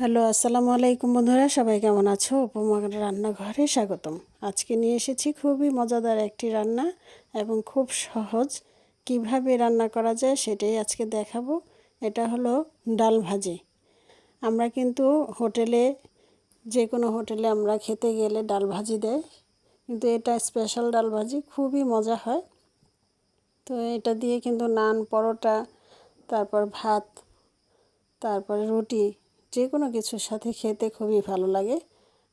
Hello, আসসালামু আলাইকুম বন্ধুরা, সবাই কেমন আছো? উপমা রান্নাঘরে স্বাগতম। আজকে নিয়ে এসেছি খুবই মজাদার একটি রান্না এবং খুব সহজ কীভাবে রান্না করা যায় সেটাই আজকে দেখাবো। এটা হলো ডাল ভাজি। আমরা কিন্তু হোটেলে যে কোনো হোটেলে আমরা খেতে গেলে ডাল ভাজি দেয় কিন্তু এটা স্পেশাল ডাল ভাজি, খুবই মজা হয়। তো এটা দিয়ে কিন্তু নান, পরোটা, তারপর ভাত, তারপরে রুটি যে কোনো কিছুর সাথে খেতে খুবই ভালো লাগে।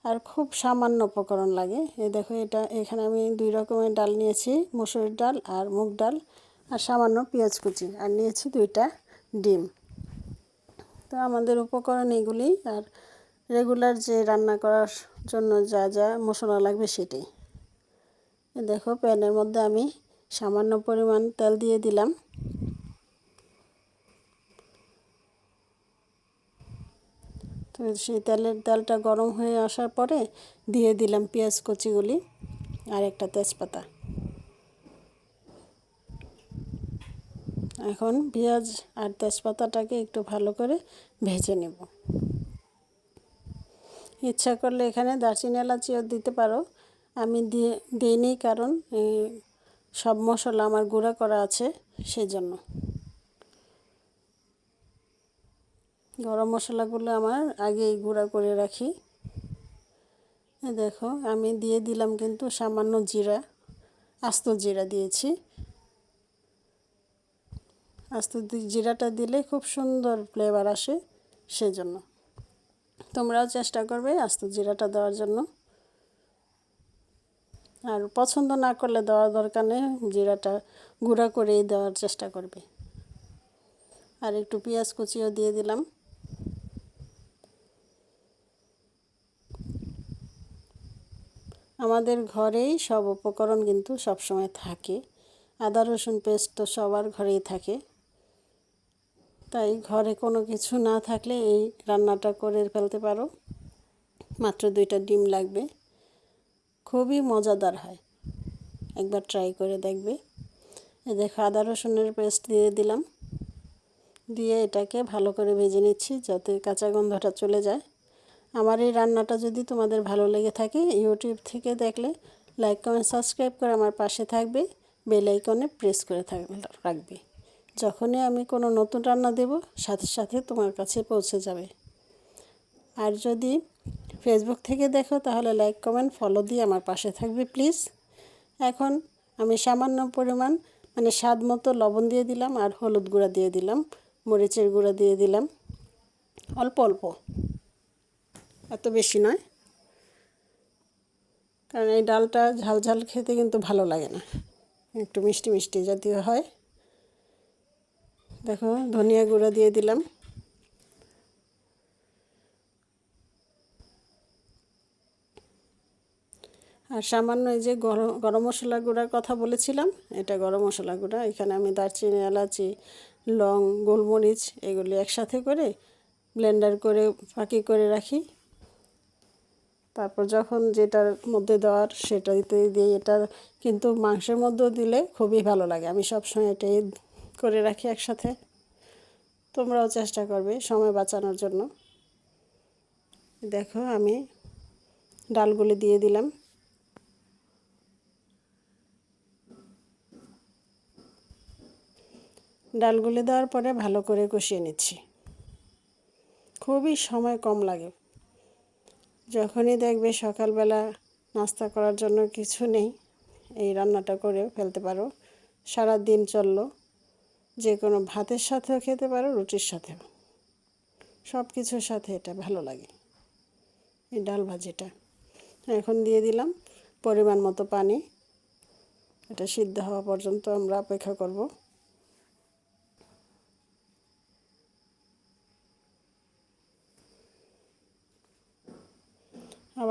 আর খুব সামান্য উপকরণ লাগে। এই দেখো এটা, এখানে আমি দুই রকমের ডাল নিয়েছি মুসুরির ডাল আর মুগ ডাল আর সামান্য পেঁয়াজ কুচি। আর নিয়েছি দুইটা ডিম। তো আমাদের উপকরণ এগুলি আর রেগুলার যে রান্না করার জন্য যা যা মশলা লাগবে সেটি দেখো, প্যানের মধ্যে আমি সামান্য পরিমাণ তেল দিয়ে দিলাম। তো সেই তেলের তেলটা গরম হয়ে আসার পরে দিয়ে দিলাম পেঁয়াজ কচিগুলি আর একটা তেজপাতা। এখন পেঁয়াজ আর তেজপাতাটাকে একটু ভালো করে ভেজে নেব। ইচ্ছা করলে এখানে দারচিনি এলাচিও দিতে পারো। আমি দিয়ে, দিইনি কারণ সব মশলা আমার গুঁড়া করা আছে সেজন্য। গরম মশলাগুলো আমার আগেই গুঁড়া করে রাখি। দেখো, আমি দিয়ে দিলাম কিন্তু সামান্য জিরা, আস্ত জিরা দিয়েছি। আস্ত জিরাটা দিলে খুব সুন্দর ফ্লেভার আসে সেজন্য। তোমরাও চেষ্টা করবে আস্ত জিরাটা দেওয়ার জন্য। আর পছন্দ না করলে দেওয়ার দরকার নেই, জিরাটা গুঁড়া করেই দেওয়ার চেষ্টা করবে। আর একটু পেঁয়াজ কুচিও দিয়ে দিলাম। আমাদের ঘরেই সব উপকরণ কিন্তু সবসময় থাকে। আদা, রসুন পেস্ট তো সবার ঘরেই থাকে। তাই ঘরে কোনো কিছু না থাকলে এই রান্নাটা করে ফেলতে পারো। মাত্র দুইটা ডিম লাগবে। খুবই মজাদার হয়। একবার ট্রাই করে দেখবে। এ দেখো, আদা, রসুনের পেস্ট দিয়ে দিলাম। দিয়ে এটাকে ভালো করে ভেজে নিচ্ছি যাতে কাঁচা গন্ধটা চলে যায়। আমার এই রান্নাটা যদি তোমাদের ভালো লেগে থাকে ইউটিউব থেকে দেখলে লাইক কমেন্ট সাবস্ক্রাইব করে আমার পাশে থাকবে। বেল আইকনে প্রেস করে থাকবে, রাখবে। যখনই আমি কোনো নতুন রান্না দেব, সাথে সাথে তোমার কাছে পৌঁছে যাবে। আর যদি ফেসবুক থেকে দেখো, তাহলে লাইক কমেন্ট ফলো দিয়ে আমার পাশে থাকবে প্লিজ এখন আমি সামান্য পরিমাণ মানে স্বাদ মতো লবণ দিয়ে দিলাম আর হলুদ গুঁড়া দিয়ে দিলাম, মরিচের গুঁড়া দিয়ে দিলাম। অল্প অল্প। এত বেশি নয়। কারণ এই ডালটা ঝাল ঝাল খেতে কিন্তু ভালো লাগে না। একটু মিষ্টি মিষ্টি জাতীয় হয়। দেখো, ধনিয়া গুঁড়া দিয়ে দিলাম। আর সামান্য এই যে গরম গরম মশলা গুঁড়ার কথা বলেছিলাম, এটা গরম মশলা গুঁড়া। এখানে আমি দারচিনি, এলাচি, লং, গোলমরিচ এগুলি একসাথে করে ব্লেন্ডার করে ফাঁকি করে রাখি। তারপর যখন যেটার মধ্যে দেওয়ার সেটা দিতে দিয়ে এটা কিন্তু মাংসের মধ্যেও দিলে খুবই ভালো লাগে। আমি সবসময় এটাই করে রাখি একসাথে। তোমরাও চেষ্টা করবে সময় বাঁচানোর জন্য। দেখো আমি ডালগুলি দিয়ে দিলাম। ডালগুলি দেওয়ার পরে ভালো করে কষিয়ে নিচ্ছি। খুবই সময় কম লাগে। যখনই দেখবে সকালবেলা নাস্তা করার জন্য কিছু নেই, এই রান্নাটা করে ফেলতে পারো। সারা দিন চলল, যে কোনো ভাতের সাথেও খেতে পারো, রুটির সাথেও। সব কিছুর সাথে এটা ভালো লাগে, এই ডাল ভাজিটা। এখন দিয়ে দিলাম পরিমাণ মতো পানি, এটা সিদ্ধ হওয়া পর্যন্ত আমরা অপেক্ষা করব।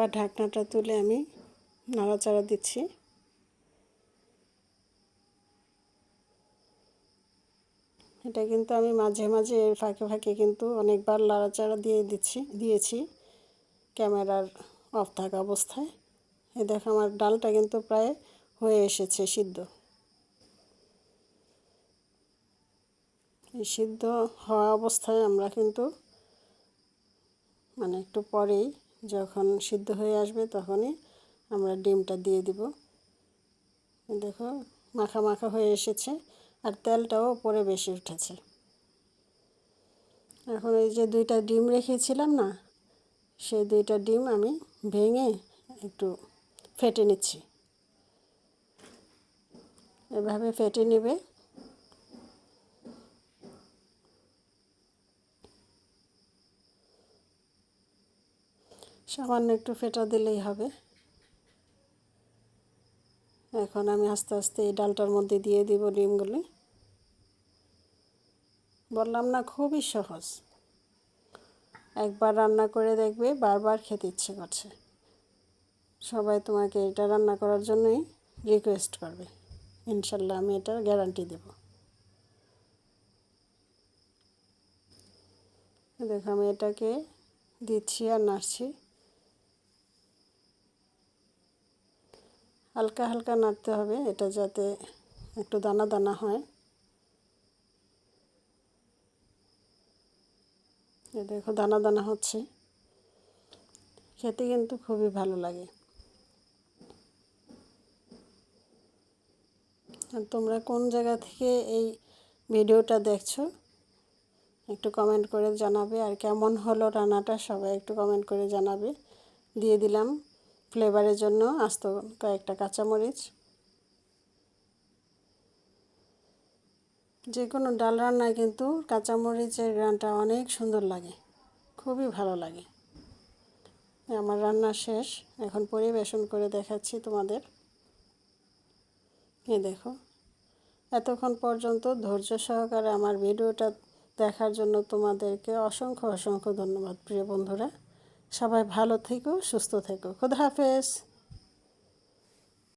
আবার ঢাকনাটা তুলে আমি নাড়াচাড়া দিচ্ছি। এটা কিন্তু আমি মাঝে মাঝে এর ফাঁকে ফাঁকে কিন্তু অনেকবার নাড়াচাড়া দিয়ে দিচ্ছি, দিয়েছি ক্যামেরার অফ থাকা অবস্থায়। এ দেখো আমার ডালটা কিন্তু প্রায় হয়ে এসেছে সিদ্ধ। সিদ্ধ হওয়া অবস্থায় আমরা কিন্তু মানে একটু পরেই যখন সিদ্ধ হয়ে আসবে তখনই আমরা ডিমটা দিয়ে দিব। দেখো, মাখা মাখা হয়ে এসেছে আর তেলটাও উপরে বেশি উঠেছে। এখন এই যে দুইটা ডিম রেখেছিলাম না, সেই দুইটা ডিম আমি ভেঙে একটু ফেটে নিচ্ছি। এভাবে ফেটে নেবে সামান্য একটু ফেটা দিলেই হবে। এখন আমি আস্তে আস্তে এই ডালটার মধ্যে দিয়ে দিব ডিমগুলি। বললাম না, খুবই সহজ। একবার রান্না করে দেখবে, বারবার খেতে ইচ্ছে করছে। সবাই তোমাকে এটা রান্না করার জন্যই রিকোয়েস্ট করবে। ইনশাল্লাহ আমি এটার গ্যারান্টি দেব। দেখো আমি এটাকে দিচ্ছি আর নাড়ছি। হালকা হালকা নাড়তে হবে, এটা যাতে একটু দানা দানা হয়। দেখো দানা দানা হচ্ছে। খেতে কিন্তু খুবই ভালো লাগে। তোমরা কোন জায়গা থেকে এই ভিডিওটা দেখছ, একটু কমেন্ট করে জানাবে। আর কেমন হলো রান্নাটা সবাই একটু কমেন্ট করে জানাবে। দিয়ে দিলাম। ফ্লেভারের জন্য আস্ত কয়েকটা কাঁচামরিচ। যে কোনো ডাল রান্নায় কিন্তু কাঁচামরিচের গ্রানটা অনেক সুন্দর লাগে, খুবই ভালো লাগে। আমার রান্না শেষ, এখন পরিবেশন করে দেখাচ্ছি তোমাদের। এ দেখো, এতক্ষণ পর্যন্ত ধৈর্য সহকারে আমার ভিডিওটা দেখার জন্য তোমাদেরকে অসংখ্য অসংখ্য ধন্যবাদ, প্রিয় বন্ধুরা। সবাই ভালো থেকো সুস্থ থেকো। খুদা হাফেজ।